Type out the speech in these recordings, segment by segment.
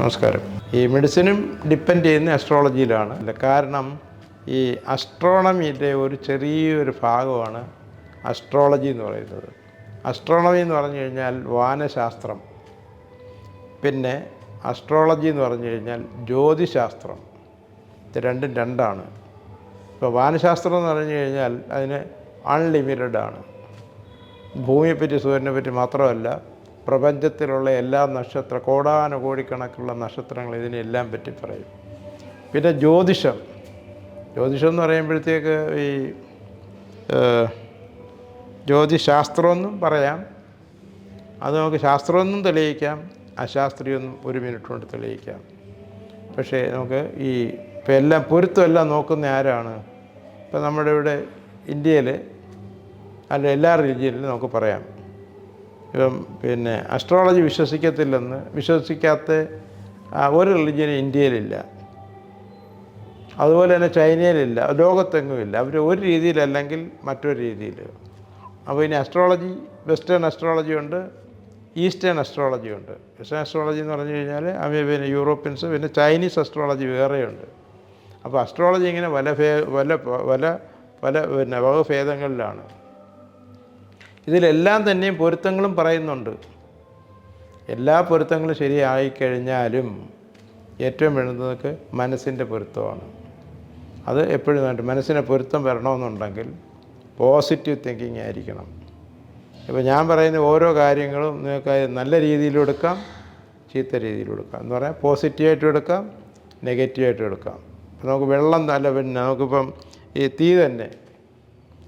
നമസ്കാരം. ഈ മെഡിസിനും ഡിപ്പെൻഡ് ചെയ്യുന്ന അസ്ട്രോളജിയിലാണ് കാരണം ഈ അസ്ട്രോണമിയുടെ ഒരു ചെറിയൊരു ഭാഗമാണ് അസ്ട്രോളജി എന്ന് പറയുന്നത്. അസ്ട്രോണമി എന്ന് പറഞ്ഞു കഴിഞ്ഞാൽ വാനശാസ്ത്രം. പിന്നെ അസ്ട്രോളജി എന്ന് പറഞ്ഞു കഴിഞ്ഞാൽ ജ്യോതിശാസ്ത്രം. ഇത് രണ്ടും രണ്ടാണ്. ഇപ്പോൾ വാനശാസ്ത്രം എന്ന് പറഞ്ഞു കഴിഞ്ഞാൽ അതിന് അൺലിമിറ്റഡ് ആണ്. ഭൂമിയെപ്പറ്റി സൂര്യനെ പറ്റി മാത്രമല്ല പ്രപഞ്ചത്തിലുള്ള എല്ലാ നക്ഷത്ര കോടാനുകോടിക്കണക്കുള്ള നക്ഷത്രങ്ങൾ ഇതിനെല്ലാം പറ്റി പറയും. പിന്നെ ജ്യോതിഷം. ജ്യോതിഷം എന്ന് പറയുമ്പോഴത്തേക്ക് ഈ ജ്യോതിശാസ്ത്രമെന്നും പറയാം. അത് നമുക്ക് ശാസ്ത്രമെന്നും തെളിയിക്കാം. അശാസ്ത്രീയൊന്നും ഒരു മിനിറ്റ് കൊണ്ട് തെളിയിക്കാം. പക്ഷേ നമുക്ക് ഈ ഇപ്പം എല്ലാം പൊരുത്തമെല്ലാം നോക്കുന്ന ആരാണ്? ഇപ്പം നമ്മുടെ ഇവിടെ ഇന്ത്യയിൽ അല്ല എല്ലാ റിലീജിയനിലും നമുക്ക് പറയാം. പിന്നെ അസ്ട്രോളജി വിശ്വസിക്കത്തില്ലെന്ന് വിശ്വസിക്കാത്ത ഒരു റിലിജിയനും ഇന്ത്യയിലില്ല. അതുപോലെ തന്നെ ചൈനയിലില്ല ലോകത്തെങ്ങും ഇല്ല അവർ ഒരു രീതിയിലല്ലെങ്കിൽ മറ്റൊരു രീതിയിൽ. അപ്പോൾ ഇനി അസ്ട്രോളജി വെസ്റ്റേൺ അസ്ട്രോളജി ഉണ്ട് ഈസ്റ്റേൺ അസ്ട്രോളജി ഉണ്ട്. വെസ്റ്റേൺ അസ്ട്രോളജി എന്ന് പറഞ്ഞു കഴിഞ്ഞാൽ അവ പിന്നെ യൂറോപ്യൻസ് പിന്നെ ചൈനീസ് അസ്ട്രോളജി വേറെയുണ്ട്. അപ്പോൾ അസ്ട്രോളജി ഇങ്ങനെ പല ഫേ പല പല പല പിന്നെ വകഭേദങ്ങളിലാണ്. ഇതിലെല്ലാം തന്നെയും പൊരുത്തങ്ങളും പറയുന്നുണ്ട്. എല്ലാ പൊരുത്തങ്ങളും ശരിയായി കഴിഞ്ഞാലും ഏറ്റവും വേണ്ടതൊക്കെ മനസ്സിന്റെ പൊരുത്തമാണ്. അത് എപ്പോഴും വേണ്ട മനസ്സിനെ പൊരുത്തം വരണമെന്നുണ്ടെങ്കിൽ പോസിറ്റീവ് തിങ്കിങ് ആയിരിക്കണം. ഇപ്പോൾ ഞാൻ പറയുന്ന ഓരോ കാര്യങ്ങളും നിങ്ങൾക്ക് നല്ല രീതിയിലും എടുക്കാം ചീത്ത രീതിയിലും എടുക്കാം. എന്ന് പറയാം പോസിറ്റീവായിട്ടും എടുക്കാം നെഗറ്റീവായിട്ടും എടുക്കാം. നമുക്ക് വെള്ളം നല്ല പിന്നെ നമുക്കിപ്പം ഈ തീ തന്നെ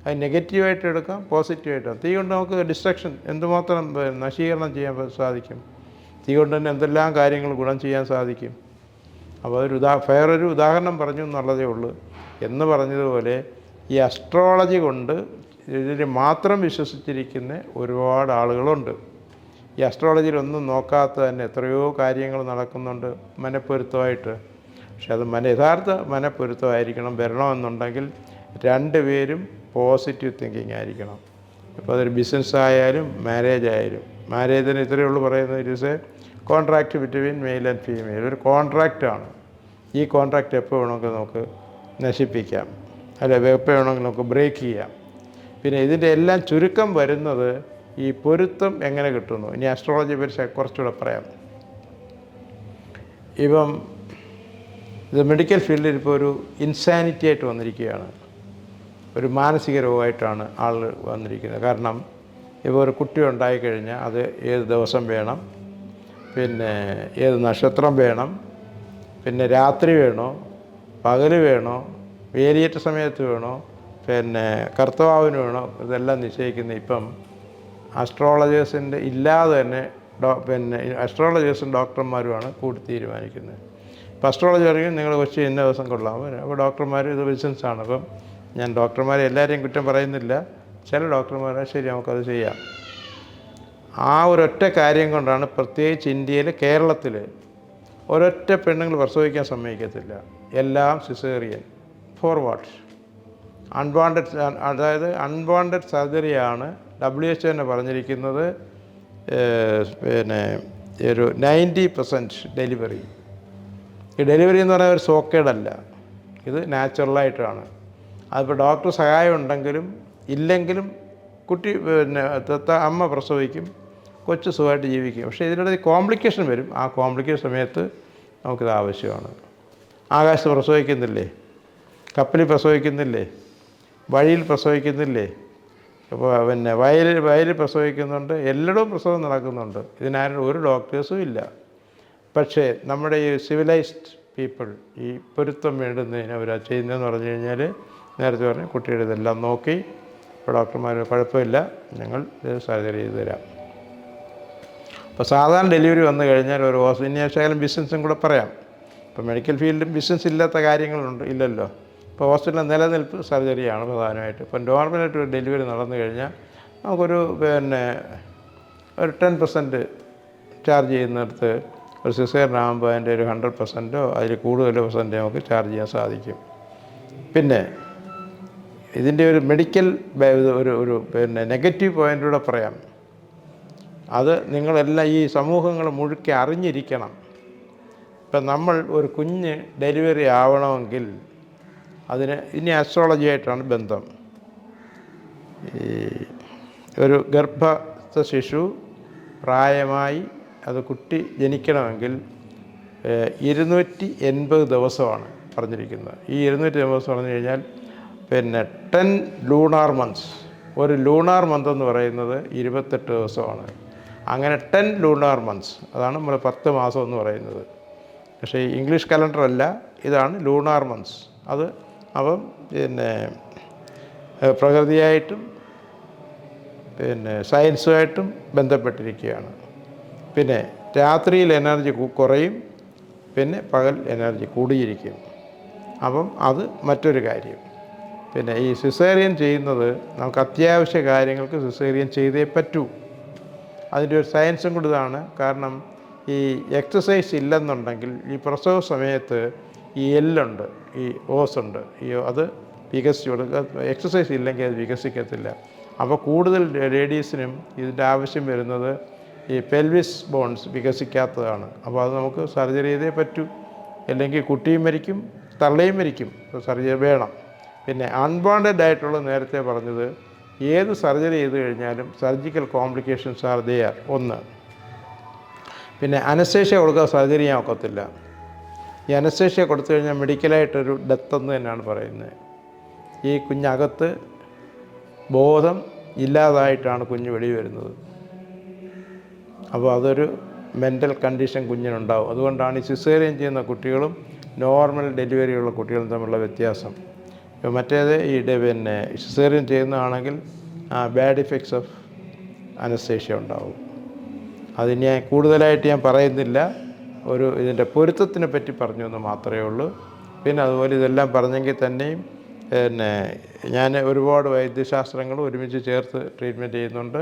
അത് നെഗറ്റീവായിട്ട് എടുക്കാം പോസിറ്റീവായിട്ട് തീ കൊണ്ട് നമുക്ക് ഡിസ്ട്രക്ഷൻ എന്തുമാത്രം നശീകരണം ചെയ്യാൻ സാധിക്കും. തീ കൊണ്ട് തന്നെ എന്തെല്ലാം കാര്യങ്ങൾ ഗുണം ചെയ്യാൻ സാധിക്കും. അപ്പോൾ അതൊരു ഉദാ വേറൊരു ഉദാഹരണം പറഞ്ഞു എന്നുള്ളതേ ഉള്ളൂ. എന്ന് പറഞ്ഞതുപോലെ ഈ അസ്ട്രോളജി കൊണ്ട് ഇതിൽ മാത്രം വിശ്വസിച്ചിരിക്കുന്ന ഒരുപാട് ആളുകളുണ്ട്. ഈ അസ്ട്രോളജിയിലൊന്നും നോക്കാത്ത തന്നെ എത്രയോ കാര്യങ്ങൾ നടക്കുന്നുണ്ട് മനപ്പൊരുത്തമായിട്ട്. പക്ഷെ അത് മന യഥാർത്ഥ മനപ്പൊരുത്തമായിരിക്കണം വരണമെന്നുണ്ടെങ്കിൽ രണ്ടുപേരും പോസിറ്റീവ് തിങ്കിങ് ആയിരിക്കണം. ഇപ്പോൾ അതൊരു ബിസിനസ് ആയാലും മാരേജ് ആയാലും. മാരേജിന് ഇത്രയേ ഉള്ളൂ പറയുന്നത്. It is a contract between male and female ഒരു കോൺട്രാക്റ്റാണ് ഈ കോൺട്രാക്റ്റ് എപ്പോൾ വേണമെങ്കിൽ നമുക്ക് നശിപ്പിക്കാം. അല്ല എപ്പോൾ വേണമെങ്കിൽ നമുക്ക് ബ്രേക്ക് ചെയ്യാം. പിന്നെ ഇതിന്റെ എല്ലാം ചുരുക്കം വരുന്നത് ഈ പൊരുത്തം എങ്ങനെ കിട്ടുന്നു? ഇനി അസ്ട്രോളജി പരിശ കുറച്ചുകൂടെ പറയാം. ഇപ്പം ഇത് മെഡിക്കൽ ഫീൽഡിൽ ഇപ്പോൾ ഒരു ഇൻസാനിറ്റി ആയിട്ട് വന്നിരിക്കുകയാണ്. ഒരു മാനസിക രോഗമായിട്ടാണ് ആൾ വന്നിരിക്കുന്നത്. കാരണം ഇപ്പോൾ ഒരു കുട്ടി ഉണ്ടായിക്കഴിഞ്ഞാൽ അത് ഏത് ദിവസം വേണം? പിന്നെ ഏത് നക്ഷത്രം വേണം? പിന്നെ രാത്രി വേണോ? പകൽ വേണോ? വേലിയേറ്റ സമയത്ത് വേണോ? പിന്നെ കർത്തവാവിന് വേണോ? ഇതെല്ലാം നിശ്ചയിക്കുന്ന ഇപ്പം അസ്ട്രോളജേഴ്സിന്റെ ഇല്ലാതെ തന്നെ ഡോ പിന്നെ അസ്ട്രോളജേഴ്സും ഡോക്ടർമാരുമാണ് കൂടി തീരുമാനിക്കുന്നത്. ഇപ്പോൾ അസ്ട്രോളജി അറിയും നിങ്ങൾ കൊച്ചി ഇന്ന ദിവസം കൊള്ളാം. അപ്പോൾ ഡോക്ടർമാർ ഇത് ബിസിനസ്സാണ് അപ്പം ഞാൻ ഡോക്ടർമാരെ എല്ലാവരെയും കുറ്റം പറയുന്നില്ല. ചില ഡോക്ടർമാരെ ശരി നമുക്കത് ചെയ്യാം. ആ ഒരൊറ്റ കാര്യം കൊണ്ടാണ് പ്രത്യേകിച്ച് ഇന്ത്യയിൽ കേരളത്തിൽ ഒരൊറ്റ പെണ്ണുങ്ങൾ പ്രസവിക്കാൻ സമ്മതിക്കത്തില്ല. എല്ലാം സിസേറിയൻ. ഫോർവാഡ് അൺവാണ്ടഡ് അതായത് അൺവാണ്ടഡ് സർജറിയാണ് ഡബ്ല്യു എച്ച് തന്നെ പറഞ്ഞിരിക്കുന്നത്. പിന്നെ ഒരു നയന്റി പെർസെന്റ് ഡെലിവറി. ഈ ഡെലിവറി എന്ന് പറയുന്നത് ഒരു സോക്കേഡല്ല ഇത് നാച്ചുറലായിട്ടാണ്. അതിപ്പോൾ ഡോക്ടർ സഹായം ഉണ്ടെങ്കിലും ഇല്ലെങ്കിലും കുട്ടി പിന്നെ തത്ത അമ്മ പ്രസവിക്കും കൊച്ചു സുഖമായിട്ട് ജീവിക്കും. പക്ഷേ ഇതിനിടയിൽ കോംപ്ലിക്കേഷൻ വരും. ആ കോംപ്ലിക്കേഷൻ സമയത്ത് നമുക്കിത് ആവശ്യമാണ്. ആകാശത്ത് പ്രസവിക്കുന്നില്ലേ? കപ്പലിൽ പ്രസവിക്കുന്നില്ലേ? വഴിയിൽ പ്രസവിക്കുന്നില്ലേ? അപ്പോൾ പിന്നെ വയലിൽ വയലിൽ പ്രസവിക്കുന്നുണ്ട്. എല്ലായിടവും പ്രസവം നടക്കുന്നുണ്ട്. ഇതിനാരും ഒരു ഡോക്ടേഴ്സും ഇല്ല. പക്ഷേ നമ്മുടെ ഈ സിവിലൈസ്ഡ് പീപ്പിൾ ഈ പൊരുത്തം വേണ്ടുന്നതിന് അവർ ചെയ്യുന്നതെന്ന് പറഞ്ഞു കഴിഞ്ഞാൽ നേരത്തെ പറഞ്ഞു കുട്ടിയുടെ ഇതെല്ലാം നോക്കി. ഇപ്പോൾ ഡോക്ടർമാർ കുഴപ്പമില്ല. ഞങ്ങൾ സർജറി ചെയ്ത് തരാം. അപ്പോൾ സാധാരണ ഡെലിവറി വന്നു കഴിഞ്ഞാൽ ഒരു ഇനി ശകലം ബിസിനസ്സും കൂടെ പറയാം. ഇപ്പോൾ മെഡിക്കൽ ഫീൽഡും ബിസിനസ് ഇല്ലാത്ത കാര്യങ്ങളുണ്ട് ഇല്ലല്ലോ. ഇപ്പോൾ ഹോസ്പിറ്റലിലെ നിലനിൽപ്പ് സർജറിയാണ് പ്രധാനമായിട്ട്. ഇപ്പം നോർമലായിട്ട് ഒരു ഡെലിവറി നടന്നു കഴിഞ്ഞാൽ നമുക്കൊരു പിന്നെ ഒരു ടെൻ പെർസെന്റ് ചാർജ് ചെയ്യുന്നിടത്ത് ഒരു സിസേറിനാകുമ്പോൾ അതിന്റെ ഒരു ഹൺഡ്രഡ് പെർസെന്റോ അതിൽ കൂടുതലോ പെർസെന്റോ നമുക്ക് ചാർജ് ചെയ്യാൻ സാധിക്കും. പിന്നെ ഇതിന്റെ ഒരു മെഡിക്കൽ ഒരു ഒരു പിന്നെ നെഗറ്റീവ് പോയിന്റൂടെ പറയാം. അത് നിങ്ങളെല്ലാം ഈ സമൂഹങ്ങൾ മുഴുക്കെ അറിഞ്ഞിരിക്കണം. ഇപ്പം നമ്മൾ ഒരു കുഞ്ഞ് ഡെലിവറി ആവണമെങ്കിൽ അതിന് ഇനി അസ്ട്രോളജി ആയിട്ടാണ് ബന്ധം. ഈ ഒരു ഗർഭസ്ഥ ശിശു പ്രായമായി അത് കുട്ടി ജനിക്കണമെങ്കിൽ ഇരുന്നൂറ്റി എൺപത് ദിവസമാണ് പറഞ്ഞിരിക്കുന്നത്. ഈ ഇരുന്നൂറ്റി എൺപത് ദിവസം പറഞ്ഞു കഴിഞ്ഞാൽ പിന്നെ ടെൻ ലൂണാർ മന്ത്സ് ഒരു ലൂണാർ മന്ത് എന്ന് പറയുന്നത് ഇരുപത്തെട്ട് ദിവസമാണ്. അങ്ങനെ ടെൻ ലൂണാർ മന്ത്സ് അതാണ് നമ്മൾ പത്ത് മാസം എന്ന് പറയുന്നത്. പക്ഷേ ഇംഗ്ലീഷ് കലണ്ടർ അല്ല. ഇതാണ് ലൂണാർ മന്ത്സ് അത് അപ്പം പിന്നെ പ്രകൃതിയായിട്ടും പിന്നെ സയൻസുമായിട്ടും ബന്ധപ്പെട്ടിരിക്കുകയാണ്. പിന്നെ രാത്രിയിൽ എനർജി കുറയും. പിന്നെ പകൽ എനർജി കൂടിയിരിക്കും. അപ്പം അത് മറ്റൊരു കാര്യം. പിന്നെ ഈ സിസേറിയൻ ചെയ്യുന്നത് നമുക്ക് അത്യാവശ്യ കാര്യങ്ങൾക്ക് സിസേറിയൻ ചെയ്തേ പറ്റൂ. അതിന്റെ ഒരു സയൻസും കൂടി ഇതാണ്. കാരണം ഈ എക്സസൈസ് ഇല്ലെന്നുണ്ടെങ്കിൽ ഈ പ്രസവ സമയത്ത് ഈ എല്ലുണ്ട് ഈ ഓസ് ഉണ്ട്. ഈ അത് വികസിച്ചു കൊടുക്കുക. എക്സസൈസ് ഇല്ലെങ്കിൽ അത് വികസിക്കത്തില്ല. അപ്പോൾ കൂടുതൽ ലേഡീസിനും ഇതിന്റെ ആവശ്യം വരുന്നത് ഈ പെൽവിസ് ബോൺസ് വികസിക്കാത്തതാണ്. അപ്പോൾ അത് നമുക്ക് സർജറി ചെയ്തേ പറ്റൂ. അല്ലെങ്കിൽ കുട്ടിയും മരിക്കും തള്ളയും മരിക്കും. സർജറി വേണം. പിന്നെ അൺബോണ്ടഡ് ആയിട്ടുള്ള നേരത്തെ പറഞ്ഞത് ഏത് സർജറി ചെയ്ത് കഴിഞ്ഞാലും സർജിക്കൽ കോംപ്ലിക്കേഷൻസ് ആർ ദെയർ ഒന്ന്. പിന്നെ അനസ്തേഷ്യ കൊടുക്കാൻ സർജറി ചെയ്യാൻ ഒക്കത്തില്ല. ഈ അനസ്തേഷ്യ കൊടുത്തു കഴിഞ്ഞാൽ മെഡിക്കലായിട്ടൊരു ഡെത്ത് എന്ന് തന്നെയാണ് പറയുന്നത്. ഈ കുഞ്ഞകത്ത് ബോധം ഇല്ലാതായിട്ടാണ് കുഞ്ഞ് വെളി വരുന്നത്. അപ്പോൾ അതൊരു മെന്റൽ കണ്ടീഷൻ കുഞ്ഞിനുണ്ടാവും. അതുകൊണ്ടാണ് ഈ സിസേറിയൻ ചെയ്യുന്ന കുട്ടികളും നോർമൽ ഡെലിവറിയുള്ള കുട്ടികളും തമ്മിലുള്ള വ്യത്യാസം. മറ്റേത് ഈ പിന്നെ സിസേറിയൻ ചെയ്യുന്നതാണെങ്കിൽ ബാഡ് ഇഫക്ട്സ് ഓഫ് അനസ്തേഷ്യ ഉണ്ടാവും. അതിന് ഞാൻ കൂടുതലായിട്ട് ഞാൻ പറയുന്നില്ല. ഒരു ഇതിന്റെ പൊരുത്തത്തിനെ പറ്റി പറഞ്ഞു എന്ന് മാത്രമേ ഉള്ളൂ. പിന്നെ അതുപോലെ ഇതെല്ലാം പറഞ്ഞെങ്കിൽ തന്നെയും പിന്നെ ഞാൻ ഒരുപാട് വൈദ്യശാസ്ത്രങ്ങൾ ഒരുമിച്ച് ചേർത്ത് ട്രീറ്റ്മെന്റ് ചെയ്യുന്നുണ്ട്.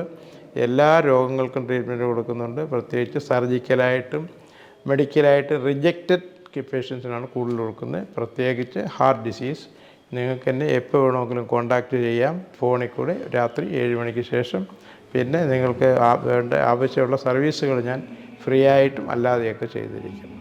എല്ലാ രോഗങ്ങൾക്കും ട്രീറ്റ്മെന്റ് കൊടുക്കുന്നുണ്ട്. പ്രത്യേകിച്ച് സർജിക്കലായിട്ടും മെഡിക്കലായിട്ട് റിജക്റ്റഡ് പേഷ്യൻസിനാണ് കൂടുതൽ കൊടുക്കുന്നത്. പ്രത്യേകിച്ച് ഹാർട്ട് ഡിസീസ് നിങ്ങൾക്ക് എന്നെ എപ്പോൾ വേണമെങ്കിലും കോണ്ടാക്റ്റ് ചെയ്യാം. ഫോണിൽ കൂടെ രാത്രി ഏഴ് മണിക്ക് ശേഷം. പിന്നെ നിങ്ങൾക്ക് വേണ്ട ആവശ്യമുള്ള സർവീസുകൾ ഞാൻ ഫ്രീ ആയിട്ടും അല്ലാതെയൊക്കെ ചെയ്തിരിക്കും.